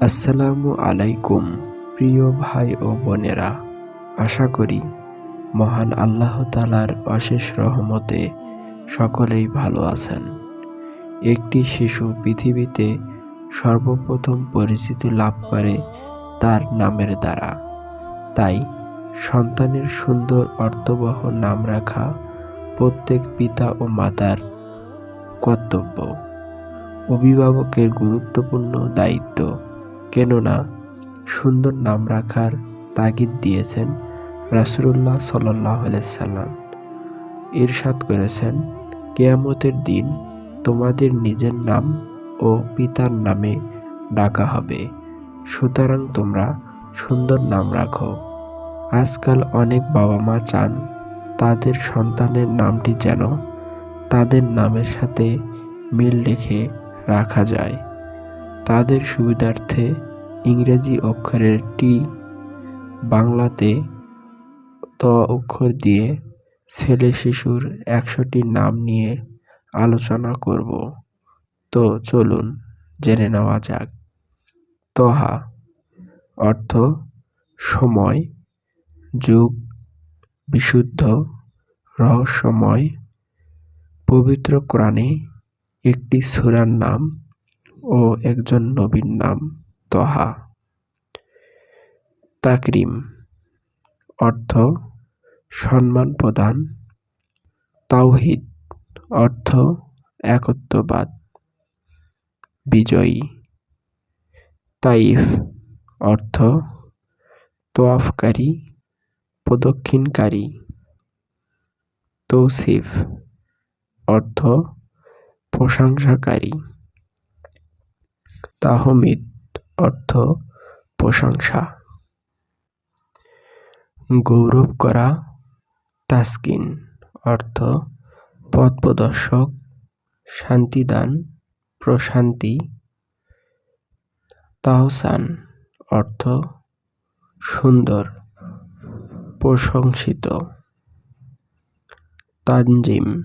আসসালামু আলাইকুম, প্রিয় ভাই ও বোনেরা। আশা করি মহান আল্লাহ তালার অশেষ রহমতে সকলেই ভালো আছেন। একটি শিশু পৃথিবীতে সর্বপ্রথম পরিচিতি লাভ করে তার নামের দ্বারা। তাই সন্তানের সুন্দর অর্থবহ নাম রাখা প্রত্যেক পিতা ও মাতার কর্তব্য। অভিভাবকের গুরুত্বপূর্ণ দায়িত্ব। কেননা সুন্দর নাম রাখার তাগিদ দিয়েছেন রাসুলুল্লাহ সাল্লাহ সাল্লাম। ইরশাদ করেছেন, কেয়ামতের দিন তোমাদের নিজের নাম ও পিতার নামে ডাকা হবে। সুতরাং তোমরা সুন্দর নাম রাখো। আজকাল অনেক বাবা মা চান তাদের সন্তানের নামটি যেন তাদের নামের সাথে মিল রেখে রাখা যায়। তাদের সুবিধার্থে ইংরেজি অক্ষরের টি বাংলাতে ত অক্ষর দিয়ে ছেলে শিশুর একশোটি নাম নিয়ে আলোচনা করব। তো চলুন, জেনে নেওয়া যাক। তহা অর্থ সময়, যুগ, বিশুদ্ধ, রহস্যময়, পবিত্র কোরআনে একটি সুরার নাম ও একজন নবীর নাম। তহা। তাকরিম, অর্থ, সম্মান প্রদান। তাওহিদ, অর্থ, একত্ববাদ। বিজয়ী। তাইফ, অর্থ, তোয়াফকারী, প্রদক্ষিণকারী। তৌসিফ, অর্থ, প্রশংসাকারী। তাহমিদ অর্থ প্রশংসা। গৌরব করা তাসকিন, অর্থ পথ প্রদর্শক শান্তিদান প্রশান্তি। তাহসান, অর্থ সুন্দর, প্রশংসিত। তানজিম,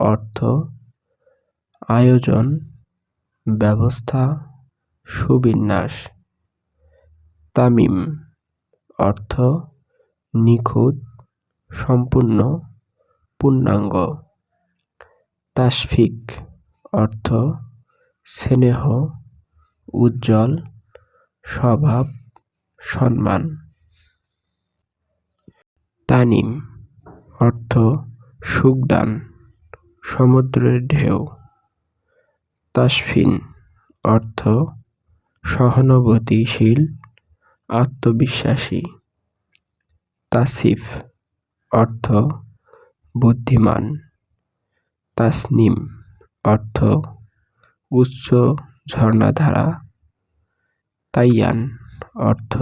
অর্থ আয়োজন, ব্যবস্থা। সুবিন্যাস। তামিম। অর্থ, নিখুঁত, সম্পূর্ণ, পূর্ণাঙ্গ। তাসফিক অর্থ, স্নেহ, উজ্জ্বল, স্বভাব, সম্মান। তানিম। অর্থ, সুখদান, সমুদ্রের ঢেউ। তাসফিন অর্থ সহানুভূতিশীল, আত্মবিশ্বাসী। তাসিফ অর্থ বুদ্ধিমান। তাসনিম অর্থ উচ্চ ঝর্ণাধারা। তাইয়ান অর্থ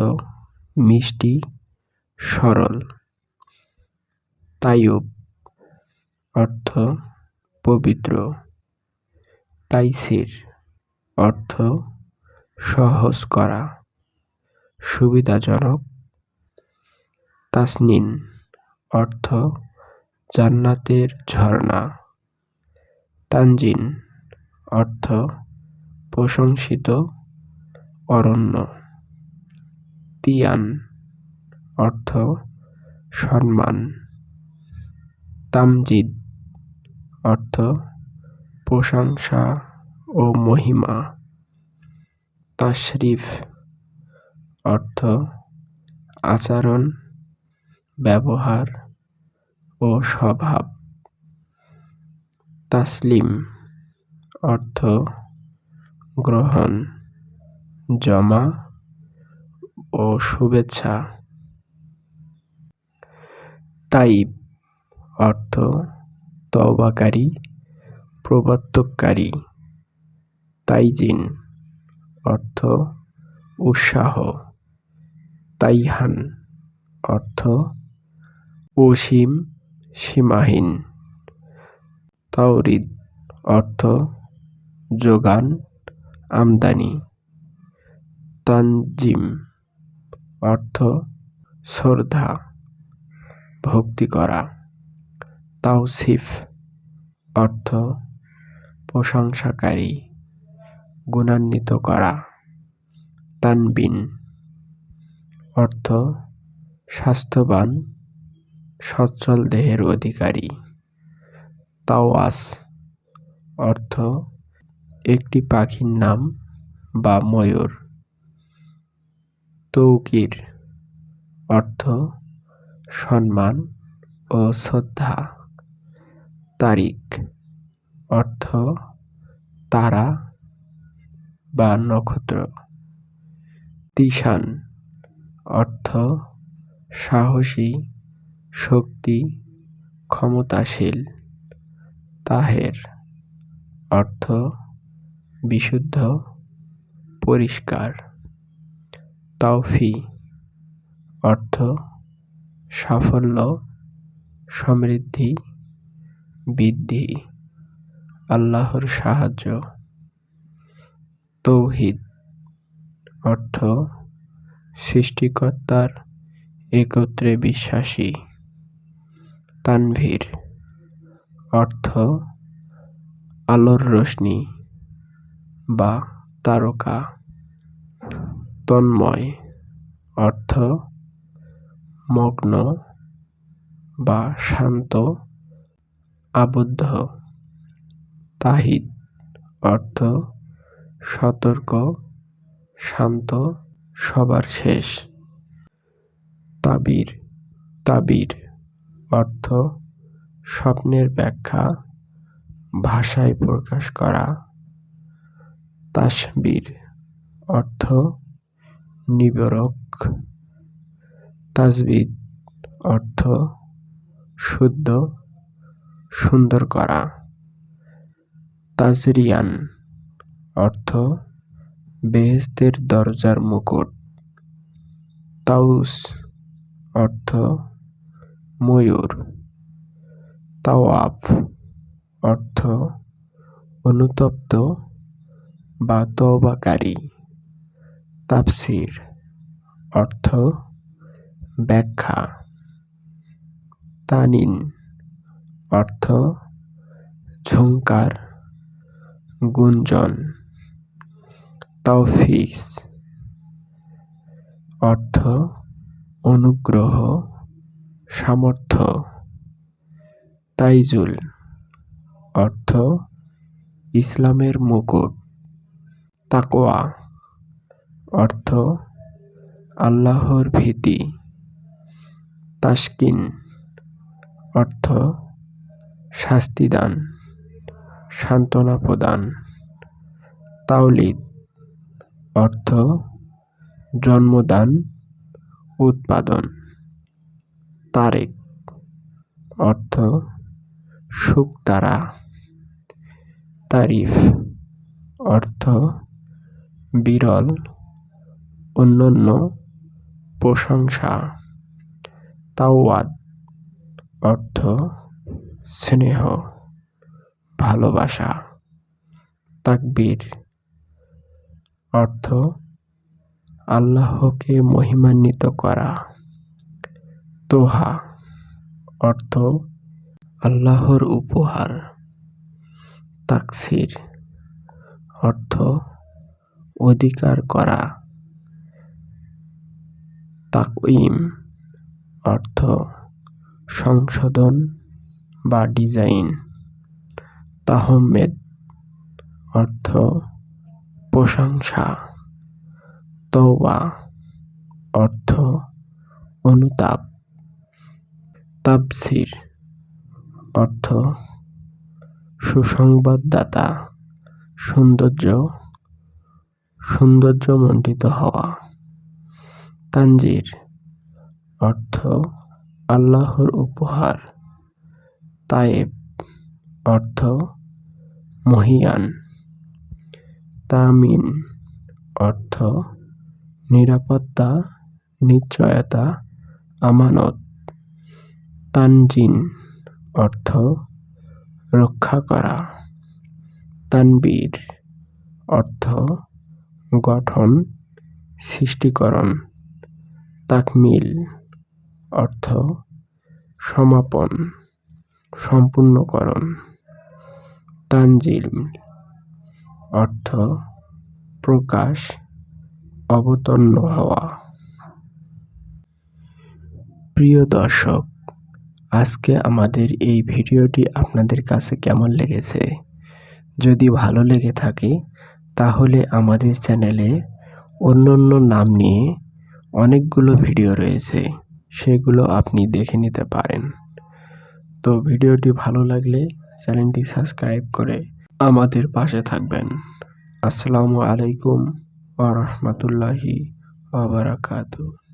মিষ্টি, সরল। তাইয়ুব অর্থ পবিত্র। তাইসির অর্থ সহজ করা। সুবিধাজনক। তাসনিন, অর্থ, জান্নাতের ঝর্ণা। তানজিন, অর্থ, প্রশংসিত অরণ্য। তিয়ান, অর্থ, সম্মান। তামজিদ, অর্থ, প্রশংসা ও মহিমা। তাশরিফ, অর্থ, আচরণ, ব্যবহার ও স্বভাব। তাসলিম, অর্থ, গ্রহণ, জমা ও শুভেচ্ছা। তাইব, অর্থ, তওবাকারী, প্রবর্তককারী। তাইজিন অর্থ উৎসাহ। তাইহান অর্থ অসীম সীমাহীন। তাওরিদ অর্থ যোগান, আমদানি। তানজিম অর্থ শ্রদ্ধা, ভক্তি করা। তাওসিফ অর্থ প্রশংসাকারী। গুণান্বিত করা। তানবিন। অর্থ, স্বাস্থ্যবান, সচ্ছল দেহের অধিকারী। তাওয়াস। অর্থ, একটি পাখির নাম বা ময়ূর। তৌকির। অর্থ, সম্মান ও শ্রদ্ধা। তারিখ। অর্থ, তারা বা নক্ষত্র। তিশান, অর্থ, সাহসী, শক্তি, ক্ষমতাশীল। তাহের, অর্থ, বিশুদ্ধ, পরিষ্কার। তাওফি, অর্থ, সাফল্য, সমৃদ্ধি, বৃদ্ধি। আল্লাহর সাহায্য। তৌহিদ, অর্থ, সৃষ্টিকর্তার একত্রে বিশ্বাসী। তানভীর, অর্থ, আলোর রশ্মি বা তারকা। তন্ময়, অর্থ, মগ্ন বা শান্ত, আবদ্ধ। তাহিদ, অর্থ সতর্ক, শান্ত, সবার শেষ। তাবির তাবির অর্থ স্বপ্নের ব্যাখ্যা, ভাষায় প্রকাশ করা। তাসবির অর্থ নিবরক। তাজবিদ অর্থ শুদ্ধ, সুন্দর করা। তাজরিয়ান অর্থ, বেহেস্তের দরজার মুকুট। তাউস অর্থ, ময়ূর। তাওয়াফ অর্থ, অনুতপ্ত বা তবাকারী তাফসির অর্থ, ব্যাখ্যা। তানিন অর্থ ঝুঙ্কার গুঞ্জন। তৌফিস অর্থ, অনুগ্রহ, সামর্থ্য। তাইজুল, অর্থ, ইসলামের মুকুট। তাকোয়া অর্থ, আল্লাহর ভীতি। তাসকিন অর্থ, শাস্তিদান, সান্ত্বনা প্রদান। তাওলিদ অর্থ, জন্মদান, উৎপাদন। তারেক অর্থ শুকতারা তারিফ, অর্থ, বিরল অন্যান্য প্রশংসা। তাওয়াদ, অর্থ, স্নেহ, ভালোবাসা। তাকবীর অর্থ, আল্লাহকে মহিমান্বিত করা। তোহা, অর্থ, আল্লাহর উপহার। তাকসির, অর্থ, অধিকার করা। তাকইম অর্থ, সংশোধন বা ডিজাইন। তাহমেদ অর্থ প্রশংসা। তওবা অর্থ অনুতাপ। তাবসির অর্থ সুসংবাদদাতা। সৌন্দর্য সৌন্দর্যমণ্ডিত হওয়া। তানজির অর্থ আল্লাহর উপহার। তায়েব অর্থ মহিয়ান। তামিন অর্থ, নিরাপত্তা, নিশ্চয়তা, আমানত। তানজিন অর্থ, রক্ষা করা। তানবীর, অর্থ, গঠন, সৃষ্টিকরণ। তাকমিল, অর্থ, সমাপন, সম্পূর্ণকরণ। তানজিল অর্থ প্রকাশ অবতন্ন হওয়া। প্রিয় দর্শক, আজকে আমাদের এই ভিডিওটি আপনাদের কাছে কেমন লেগেছে? যদি ভালো লেগে থাকে, তাহলে আমাদের চ্যানেলে অন্য অন্য নাম নিয়ে অনেকগুলো ভিডিও রয়েছে, সেগুলো আপনি দেখে নিতে পারেন। তো ভিডিওটি ভালো লাগলে চ্যানেলটি সাবস্ক্রাইব করে আমাদের পাশে থাকবেন। আসসালামু আলাইকুম ওয়া বারাকাতুহু।